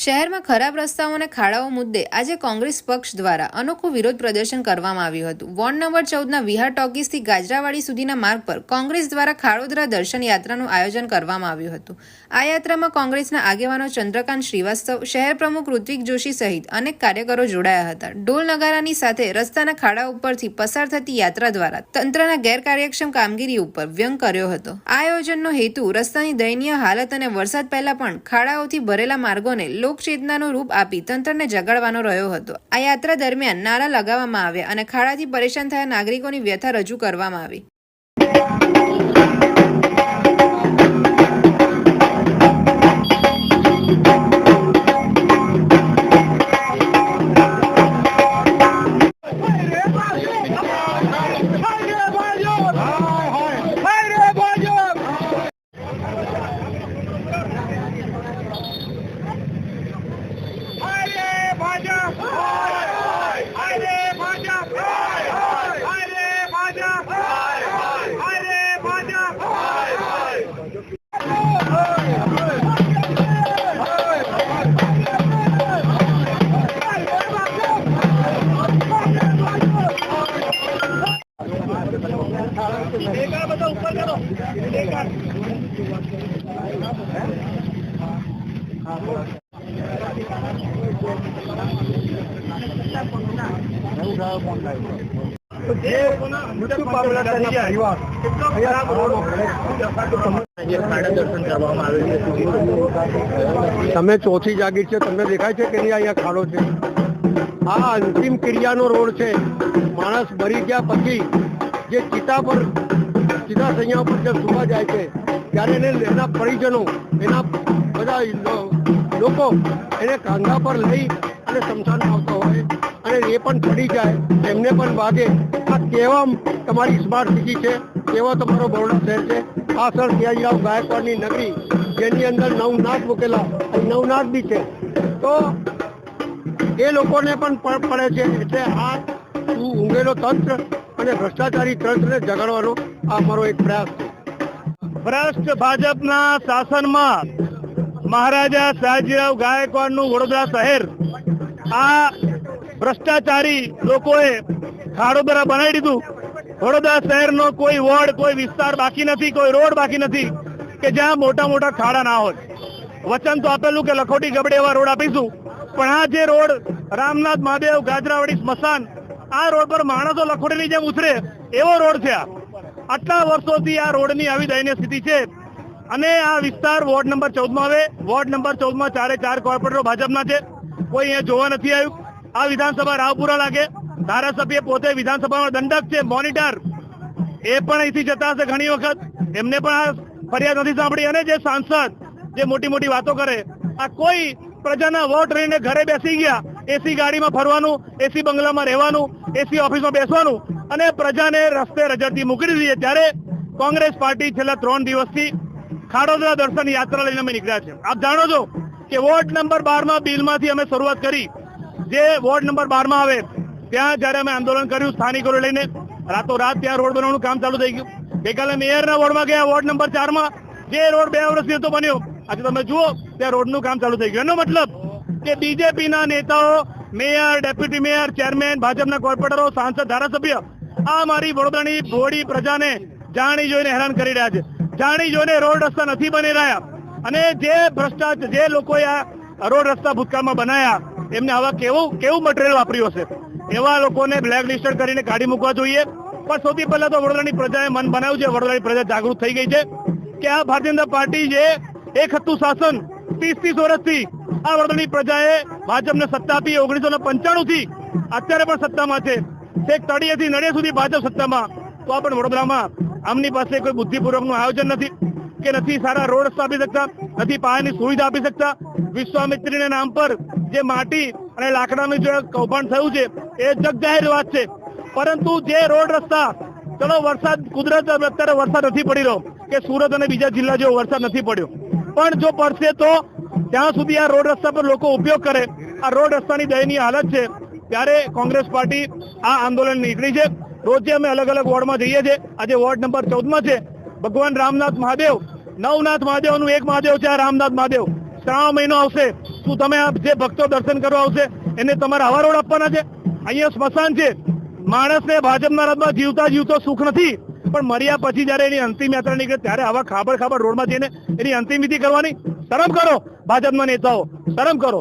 શહેરમાં ખરાબ રસ્તાઓ અને ખાડાઓ મુદ્દે આજે કોંગ્રેસ પક્ષ દ્વારા અનોખું વિરોધ પ્રદર્શન કરવામાં આવ્યું હતું. વોર્ડ નંબર ચૌદના વિહાર ટોકીસથી ગાજરાવાડી સુધીના માર્ગ પર કોંગ્રેસ દ્વારા ખાડોદરા દર્શન યાત્રાનું આયોજન કરવામાં આવ્યું હતું. આ યાત્રામાં કોંગ્રેસના આગેવાનો ચંદ્રકાંત શ્રીવાસ્તવ, શહેર પ્રમુખ ઋત્વિક જોશી સહિત અનેક કાર્યકરો જોડાયા હતા. ઢોલ નગારાની સાથે રસ્તાના ખાડા ઉપરથી પસાર થતી યાત્રા દ્વારા તંત્રના ગેરકાર્યક્ષમ કામગીરી ઉપર વ્યંગ કર્યો હતો. આ આયોજનનો હેતુ રસ્તાની દયનીય હાલત અને વરસાદ પહેલા પણ ખાડાઓથી ભરેલા માર્ગોને લોકચેતનાનું રૂપ આપી તંત્રને જગાડવાનો રહ્યો હતો આ યાત્રા દરમિયાન નારા લગાવવામાં આવ્યા અને ખાડાથી પરેશાન થયા નાગરિકોની વ્યથા રજૂ કરવામાં આવી. તમે ચોથી જાગીર છે, તમને દેખાય છે કે નહીં? અહીંયા ખાડો છે. આ અંતિમ ક્રિયાનો રોડ છે. માણસ મરી ગયા પછી જે ચિતા પર ચિતા સૈયા પર જે સુવા જાય છે, ત્યારે એને એના પરિજનો, એના બધા લોકો એને કાંધા પર લઈ અને શમશાનમાં આવતા હોય અને એ પણ ચડી જાય એમને પણ વાગે. આ કેવા તમારી સ્માર્ટ સિટી છે? કેવો તમારો બરોડા શહેર છે? આ સર સિયાજીરાવ ગાયકવાડની નગરી, જેની અંદર નવનાથ મૂકેલા નવનાથ બી છે. તો એ લોકોને પણ પડે છે એટલે આ ઊંઘેલો તંત્ર અને ભ્રષ્ટાચારી તંત્રને જગાડવાનો આ મારો એક પ્રયાસ છે. ભ્રષ્ટ ભાજપના શાસનમાં મહારાજા સયાજીરાવ ગાયકવાડનું વડોદરા શહેર. આ ભ્રષ્ટાચારી લોકોએ ખાડોદરા બનાવી દીધું. વડોદરા શહેરનો કોઈ વોર્ડ, કોઈ વિસ્તાર બાકી નથી, કોઈ રોડ બાકી નથી કે જ્યાં મોટા મોટા ખાડા ના હોય. વચન તો આપેલું કે લખોટી ગબડે એવા રોડ આપીશું. પણ આ જે રોડ, રામનાથ મહાદેવ ગાજરાવાડી સ્મશાન, આ રોડ પર માણસો લખોટીની જેમ ઉતરે, એવો રોડ છે આ. આટલા વર્ષોથી આ રોડની આવી દયનીય સ્થિતિ છે. અને આ વિસ્તાર વોર્ડ નંબર ચૌદમાં આવે. વોર્ડ નંબર ચૌદમાં ચારે ચાર કોર્પોરેટરો ભાજપના છે. કોઈ અહીંયા જોવા નથી આવ્યું. આ વિધાનસભા રાવપુરા લાગે. ધારાસભ્ય પોતે વિધાનસભામાં દંડક છે, મોનિટર. એ પણ અહીંથી જતા હશે ઘણી વખત. એમને પણ આ ફરિયાદ નથી સાંભળી. અને જે સાંસદ જે મોટી મોટી વાતો કરે, આ કોઈ પ્રજાના વોટ રહીને ઘરે બેસી ગયા એસી ગાડીમાં ફરવાનું એસી બંગલામાં રહેવાનું એસી ઓફિસમાં બેસવાનું, અને પ્રજાને રસ્તે રજડતી મૂકી દીધી છે. ત્યારે કોંગ્રેસ પાર્ટી છેલ્લા ત્રણ દિવસથી ખાડોદરા દર્શન યાત્રા લઈને અમે નીકળ્યા છે આપ જાણો છો કે વોર્ડ નંબર બારમાં બિલમાંથી અમે શરૂઆત કરી. જે વોર્ડ નંબર બારમાં આવે, ત્યાં જ્યારે અમે આંદોલન કર્યું, સ્થાનિકોને લઈને રાતોરાત ત્યાં રોડ બનાવવાનું કામ ચાલુ થઈ ગયું. ગઈકાલે મેયરના વોર્ડમાં ગયા, વોર્ડ નંબર ચારમાં જે રોડ બે વર્ષથી હતો બન્યો. આજે તમે જુઓ, ત્યાં રોડનું કામ ચાલુ થઈ ગયું. એનો મતલબ કે બીજેપીના નેતાઓ, મેયર, ડેપ્યુટી મેયર, ચેરમેન, ભાજપના કોર્પોરેટરો, સાંસદ, ધારાસભ્ય આ મારી વડોદરાની ભોળી પ્રજાને જાણી જોઈને હેરાન કરી રહ્યા છે. જાણી જોઈને રોડ રસ્તા નથી બની રહ્યા. અને જે ભ્રષ્ટાચાર જે લોકોએ આ રોડ રસ્તા ભૂતકાળમાં બનાયા, એમને આવા કેવું કેવું મટીરિયલ વાપર્યું હશે? એવા લોકોને બ્લેક લિસ્ટેડ કરીને કાઢી મૂકવા જોઈએ. પણ સૌથી પહેલા તો વડોદરાની પ્રજાએ મન બનાવ્યું છે. વડોદરાની પ્રજા જાગૃત થઈ ગઈ છે કે આ ભારતીય જનતા પાર્ટી જે એક હતું શાસન ત્રીસ ત્રીસ વર્ષથી આ વડોદરાની પ્રજાએ ભાજપને સત્તા આપી ઓગણીસો ને પંચાણું થી અત્યારે પણ સત્તામાં છે. છેક તળિયેથી નડિયા સુધી ભાજપ સત્તામાં. તો આ પણ વડોદરામાં આમની પાસે કોઈ બુદ્ધિપૂર્વકનું આયોજન નથી કે નથી સારા રોડ આપી શકતા, નથી પાયાની સુવિધા આપી શકતા. વિશ્વામિત્રીના નામ પર જે માટી અને લાકડાનું જે કૌભાંડ થયું છે, એ જગજાહેર વાત છે. પરંતુ જે રોડ રસ્તા, ચલો વરસાદ, કુદરત અત્યારે વરસાદ નથી પડી રહ્યો, કે સુરત અને બીજા જિલ્લા જેવો વરસાદ નથી પડ્યો. પણ જો પડશે તો ત્યાં સુધી આ રોડ રસ્તા પર લોકો ઉપયોગ કરે. આ રોડ રસ્તાની દયનીય હાલત છે. ત્યારે કોંગ્રેસ પાર્ટી આ આંદોલન નીકળી છે. રોજે અમે અલગ અલગ વોર્ડમાં જઈએ છીએ. આજે વોર્ડ નંબર ચૌદમાં છે. ભગવાન રામનાથ મહાદેવ, નવનાથ મહાદેવનું એક મહાદેવ છે, આ રામનાથ મહાદેવ. શ્રાવણ મહિનો આવશે. શું તમે જે ભક્તો દર્શન કરવા આવશે, એને તમારે રોડ આપવાના છે? અહીંયા સ્મશાન છે. માણસને ભાજપના રથમાં જીવતા જીવતો સુખ નથી. પણ મર્યા પછી જયારે એની અંતિમ યાત્રા નીકળે, ત્યારે આવા ખાબડ ખાબડ રોડમાં જઈને એની અંતિમ વિધિ કરવાની શરમ કરો, ભાજપના નેતાઓ. શરમ કરો.